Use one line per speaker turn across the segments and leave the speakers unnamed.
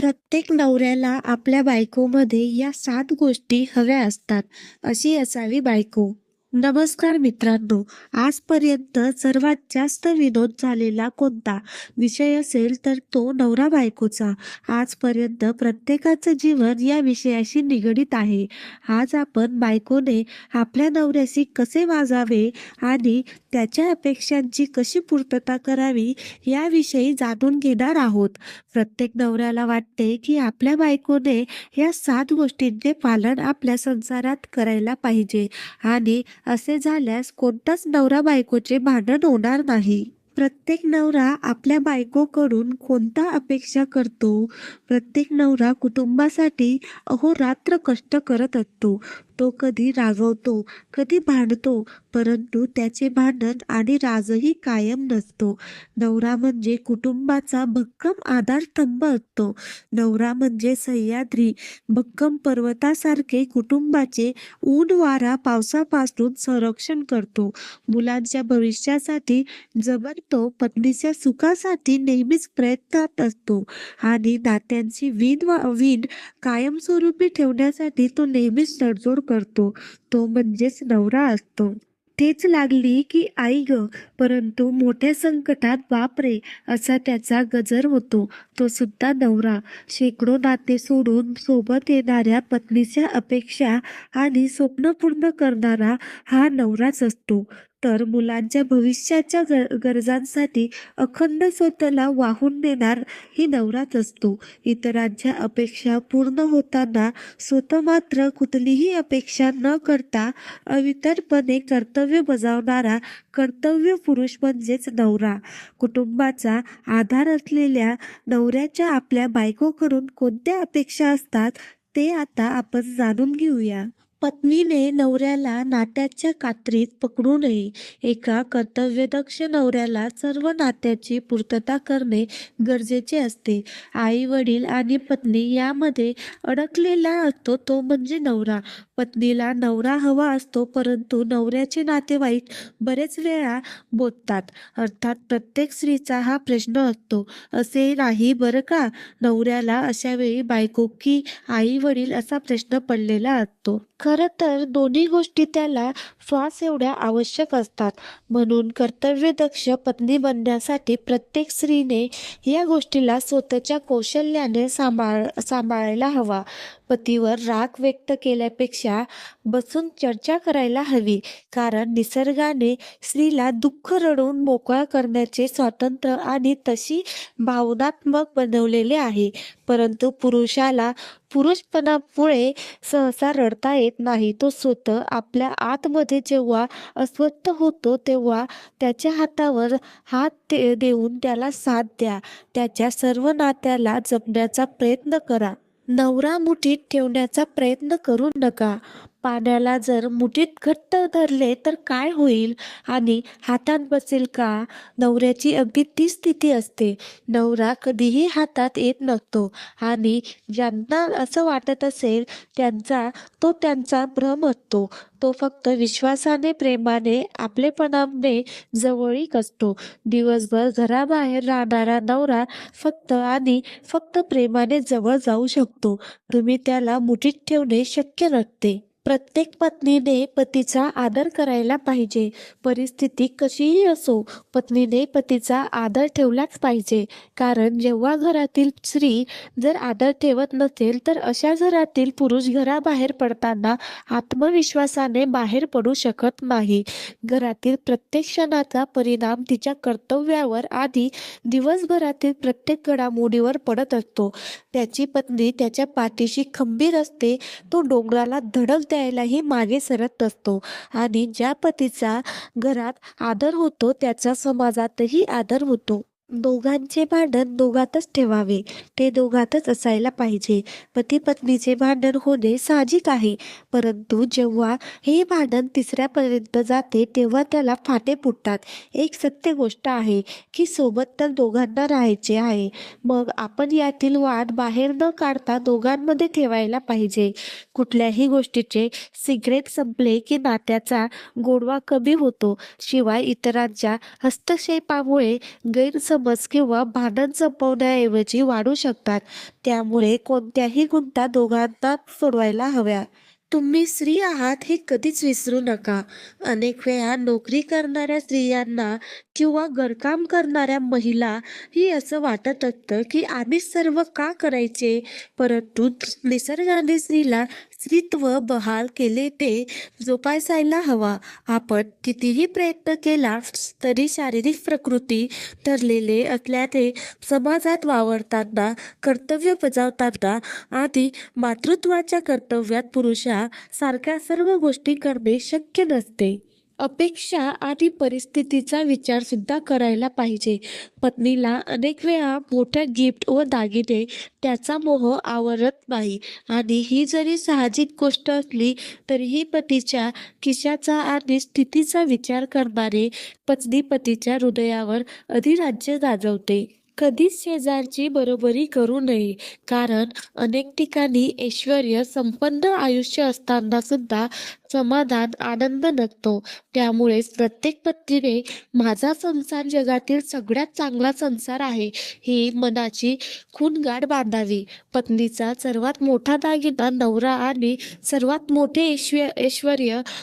प्रत्येक नवऱ्याला आपल्या बायकोमध्ये या सात गोष्टी हव्या असतात. अशी असावी बायको. नमस्कार मित्रांनो आजपर्यंत सर्वात जास्त विनोद झालेला कोणता? विषय असेल तर तो नवरा बायकोचा. आजपर्यंत प्रत्येकाचं जीवन या विषयाशी निगडीत आहे. आज आपण बायकोने आपल्या नवऱ्याशी कसे वाजावे आणि त्याच्या अपेक्षांची कशी पूर्तता करावी याविषयी जाणून घेणार आहोत. प्रत्येक नवऱ्याला वाटते की आपल्या बायकोने या सात गोष्टींचे पालन आपल्या संसारात करायला पाहिजे. आणि असे झाल्यास कोणताच नवरा बायकोचे भांडण होणार नाही. प्रत्येक नवरा आपल्या बायकोकडून कोणता अपेक्षा करतो? प्रत्येक नवरा कुटुंबासाठी अहोरात्र कष्ट करत असतो. तो कधी रागवतो कधी भांडतो परंतु त्याचे भांडण आणि राजही कायम नसतो. नवरा म्हणजे कुटुंबाचा भक्कम आधारस्तंभ असतो. नवरा म्हणजे सह्याद्री. भक्कम पर्वतासारखे कुटुंबाचे ऊन वारा पावसापासून संरक्षण करतो. मुलांच्या भविष्यासाठी जबरतो पत्नीच्या सुखासाठी नेहमीच प्रयत्नात असतो आणि नात्यांची वीण वा वीण कायमस्वरूपी ठेवण्यासाठी तो नेहमीच तडजोड करतो. तो म्हणजेच नवरा असतो. तेच लागली की आई ग परंतु मोठ्या संकटात बापरे असा त्याचा गजर होतो. तो सुद्धा नवरा. शेकडो नाते सोडून सोबत येणाऱ्या पत्नीच्या अपेक्षा आणि स्वप्न पूर्ण करणारा हा नवराच असतो. तर मुलांच्या भविष्याच्या गर गरजांसाठी अखंड स्वतःला वाहून देणार ही नवराच असतो. इतरांच्या अपेक्षा पूर्ण होताना स्वतः मात्र कुठलीही अपेक्षा न करता अवितरपणे कर्तव्य बजावणारा कर्तव्य पुरुष म्हणजेच नवरा. कुटुंबाचा आधार असलेल्या नवऱ्याच्या आपल्या बायकोकडून कोणत्या अपेक्षा असतात ते आता आपण जाणून घेऊया. पत्नीने नवऱ्याला नात्याच्या कात्रीत पकडू नये एका कर्तव्यदक्ष नवऱ्याला सर्व नात्याची पूर्तता करणे गरजेचे असते. आई वडील आणि पत्नी यामध्ये अडकलेला असतो तो म्हणजे नवरा. पत्नीला नवरा हवा असतो परंतु नवऱ्याचे नातेवाईक बरेच वेळा बोलतात. अर्थात प्रत्येक स्त्रीचा हा प्रश्न असतो असे नाही बरं का? नवऱ्याला अशा वेळी बायको की आई वडील असा प्रश्न पडलेला असतो. खरं तर दोन्ही गोष्टी त्याला श्वास एवढ्या आवश्यक असतात. म्हणून कर्तव्यदक्ष पत्नी बनण्यासाठी प्रत्येक स्त्रीने या गोष्टीला स्वतःच्या कौशल्याने सांभाळ सांभाळायला हवा. पतीवर राग व्यक्त केल्यापेक्षा बसून चर्चा करायला हवी. कारण निसर्गाने स्त्रीला दुःख रडून मोकळा करण्याचे स्वातंत्र्य आणि तशी भावनात्मक बनवलेले आहे. परंतु पुरुषाला पुरुषपणामुळे सहसा रडता येत नाही. तो स्वतः आपल्या आतमध्ये जेव्हा अस्वस्थ होतो तेव्हा त्याच्या हातावर हात ते देऊन त्याला साथ द्या. त्याच्या सर्व नात्याला जपण्याचा प्रयत्न करा. नवरा मुठीत ठेवण्याचा प्रयत्न करू नका. पाण्याला जर मुठीत घट्ट धरले तर काय होईल? आणि हातात बसेल का? नवऱ्याची अगदी ती स्थिती असते. नवरा कधीही हातात येत नसतो. आणि ज्यांना असं वाटत असेल त्यांचा तो त्यांचा भ्रम असतो. तो फक्त विश्वासाने प्रेमाने आपलेपणाने जवळीक असतो. दिवसभर घराबाहेर राहणारा नवरा फक्त आणि फक्त प्रेमाने जवळ जाऊ शकतो. तुम्ही त्याला मुठीत ठेवणे शक्य नसते. प्रत्येक पत्नीने पतीचा आदर करायला पाहिजे. परिस्थिती कशीही असो पत्नीने पतीचा आदर ठेवलाच पाहिजे. कारण जेव्हा घरातील स्त्री जर आदर ठेवत नसेल तर अशा घरातील पुरुष घराबाहेर पडताना आत्मविश्वासाने बाहेर पडू शकत नाही. घरातील प्रत्येक क्षणाचा परिणाम तिच्या कर्तव्यावर आधी दिवसभरातील प्रत्येक घडामोडीवर पडत असतो. त्याची पत्नी त्याच्या पाठीशी खंबीर असते. तो डोंगराला धडक द्या यायलाही मागे सरत असतो आणि ज्या पतीचा घरात आदर होतो त्याचा समाजातही आदर होतो. दोघांचे भांडण दोघातच ठेवावे. ते दोघातच असायला पाहिजे. पती पत्नीचे भांडण होणे साहजिक आहे. परंतु जेव्हा हे भांडण तिसऱ्यापर्यंत जाते तेव्हा त्याला फाटे फुटतात. एक सत्य गोष्ट आहे की सोबत तर दोघांना राहायचे आहे. मग आपण यातील वाद बाहेर न काढता दोघांमध्ये ठेवायला पाहिजे. कुठल्याही गोष्टीचे सिगरेट संपले की नात्याचा गोडवा कमी होतो. शिवाय इतरांच्या हस्तक्षेपामुळे गैरसम गैरसमज किंवा भांडण संपवण्याऐवजी वाढू शकतात. त्यामुळे कोणत्याही गुंता दोघांना सोडवायला हव्या. तुम्ही स्त्री आहात हे कधीच विसरू नका. अनेक वेळा नोकरी करणाऱ्या स्त्रियांना किंवा घरकाम करणाऱ्या महिला ही असं वाटत असतं की आम्ही सर्व का करायचे? परंतु निसर्गाने स्त्रीला स्त्रीत्व बहाल केले ते जोपासायला हवा. आपण कितीही प्रयत्न केला तरी शारीरिक प्रकृती ठरलेले असल्याने समाजात वावरताना कर्तव्य बजावताना आणि मातृत्वाच्या कर्तव्यात पुरुषासारख्या सर्व गोष्टी करणे शक्य नसते. अपेक्षा आणि परिस्थितीचा विचार सुद्धा करायला पाहिजे. पत्नीला अनेक वेळा मोठ्या गिफ्ट व दागिने त्याचा मोह आवरत नाही. आणि ही जरी साहजिक गोष्ट असली तरीही पतीच्या खिशाचा आणि स्थितीचा विचार करणारे पत्नी पतीच्या हृदयावर अधिराज्य गाजवते कधीच शेजारची बरोबरी करू नये कारण अनेक ठिकाणी ऐश्वर संपन्न आयुष्य असताना सुद्धा समाधान आनंद नसतो त्यामुळेच प्रत्येक पत्नीने माझा संसार जगातील सगळ्यात चांगला संसार आहे ही मनाची खूणगाठ बांधावी. पत्नीचा सर्वात मोठा दागिना नवरा आणि सर्वात मोठे ऐश्व ऐश्वर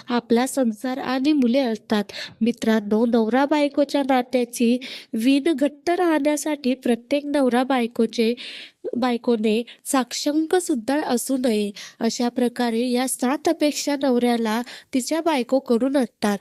आपला संसार आणि मुले असतात. मित्रांनो नवरा बायकोच्या नात्याची वीण घट्ट राहण्यासाठी प्रत्येक नवरा बायकोचे बायकोने साक्षंक सुद्धा असू नये. अशा प्रकारे या सात अपेक्षा नवऱ्याला तिच्या बायकोकडून असतात